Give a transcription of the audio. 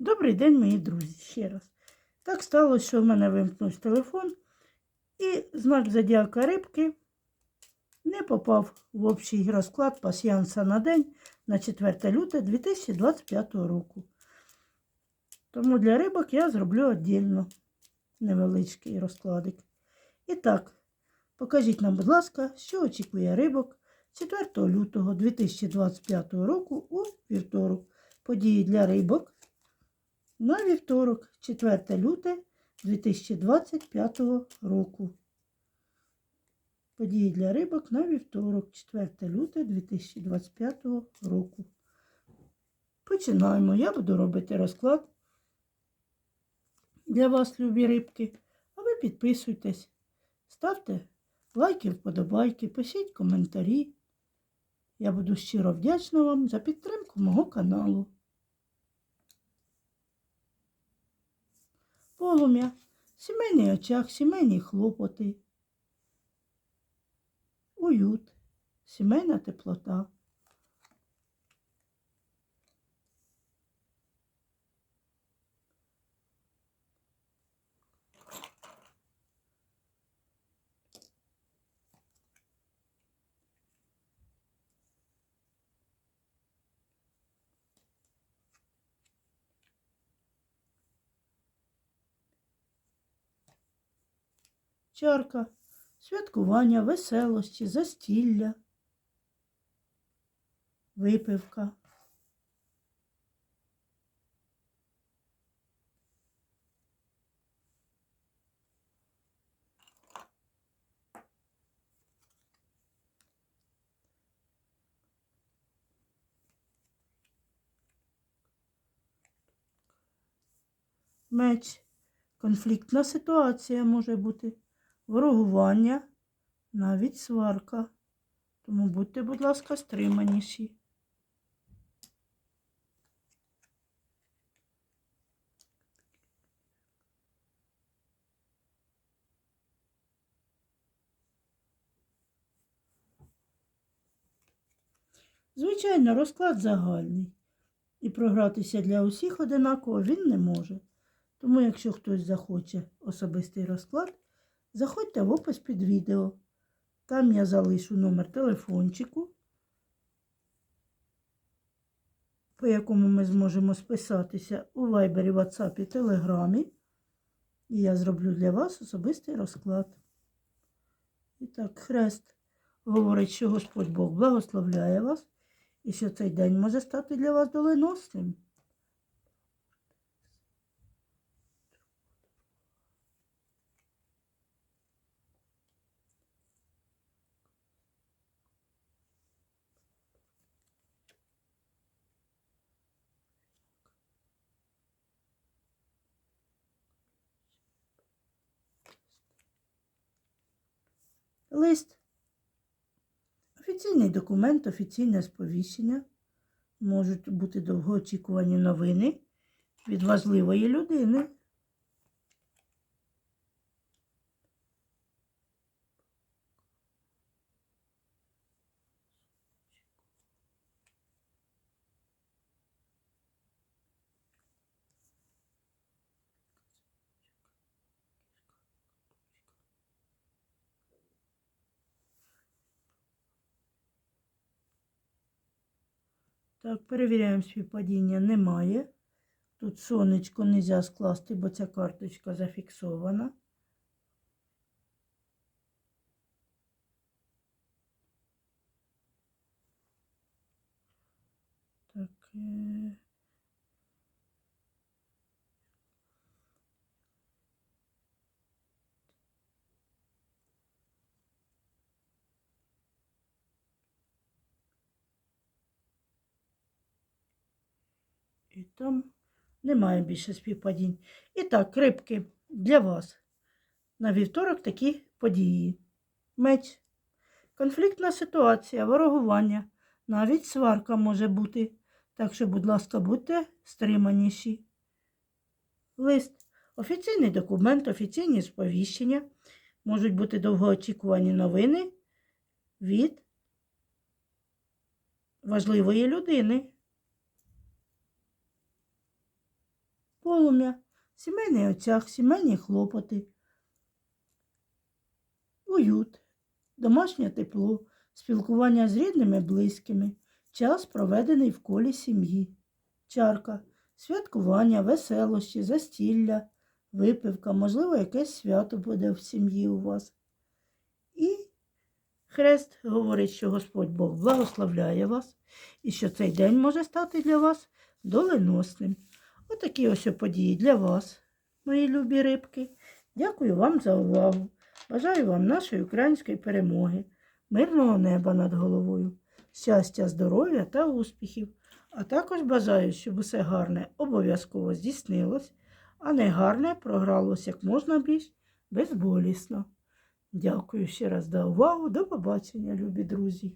Добрий день, мої друзі, ще раз. Так сталося, що в мене вимкнувся телефон, і знак зодіака рибки не попав в общий розклад пасіянса на день на 4 лютого 2025 року. Тому для рибок я зроблю віддільно невеличкий розкладик. І так, покажіть нам, будь ласка, що очікує рибок 4 лютого 2025 року у вівторок. Події для рибок на вівторок, 4 люте 2025 року. Події для рибок на вівторок, 4 люте 2025 року. Починаємо. Я буду робити розклад для вас, любі рибки. А ви підписуйтесь, ставте лайки, вподобайки, пишіть коментарі. Я буду щиро вдячна вам за підтримку мого каналу. Полум'я, сімейний очаг, сімейні хлопоти, уют, сімейна теплота. Чарка, святкування, веселості, застілля, випивка. Меч. Конфліктна ситуація може бути ворогування, навіть сварка. Тому будьте, будь ласка, стриманіші. Звичайно, розклад загальний. І програтися для усіх одинаково він не може. Тому, якщо хтось захоче особистий розклад, заходьте в опис під відео. Там я залишу номер телефончику, по якому ми зможемо списатися у Вайбері, WhatsApp і Телеграмі. І я зроблю для вас особистий розклад. І так, хрест говорить, що Господь Бог благословляє вас і що цей день може стати для вас доленосним. Лист. Офіційний документ, офіційне сповіщення. Можуть бути довгоочікувані новини від важливої людини. Так, перевіряємо співпадіння. Немає. Тут сонечко не можна скласти, бо ця карточка зафіксована. Так. І там немає більше співпадінь. І так, рибки для вас. На вівторок такі події. Меч. Конфліктна ситуація, ворогування. Навіть сварка може бути. Так що, будь ласка, будьте стриманіші. Лист. Офіційний документ, офіційні сповіщення. Можуть бути довгоочікувані новини від важливої людини. Полум'я, сімейний очаг, сімейні хлопоти, уют, домашнє тепло, спілкування з рідними близькими, час, проведений в колі сім'ї, чарка, святкування, веселощі, застілля, випивка, можливо, якесь свято буде в сім'ї у вас. І хрест говорить, що Господь Бог благословляє вас і що цей день може стати для вас доленосним. Отакі ось події для вас, мої любі рибки. Дякую вам за увагу. Бажаю вам нашої української перемоги, мирного неба над головою, щастя, здоров'я та успіхів. А також бажаю, щоб усе гарне обов'язково здійснилось, а не гарне програлось як можна більш безболісно. Дякую ще раз за увагу. До побачення, любі друзі.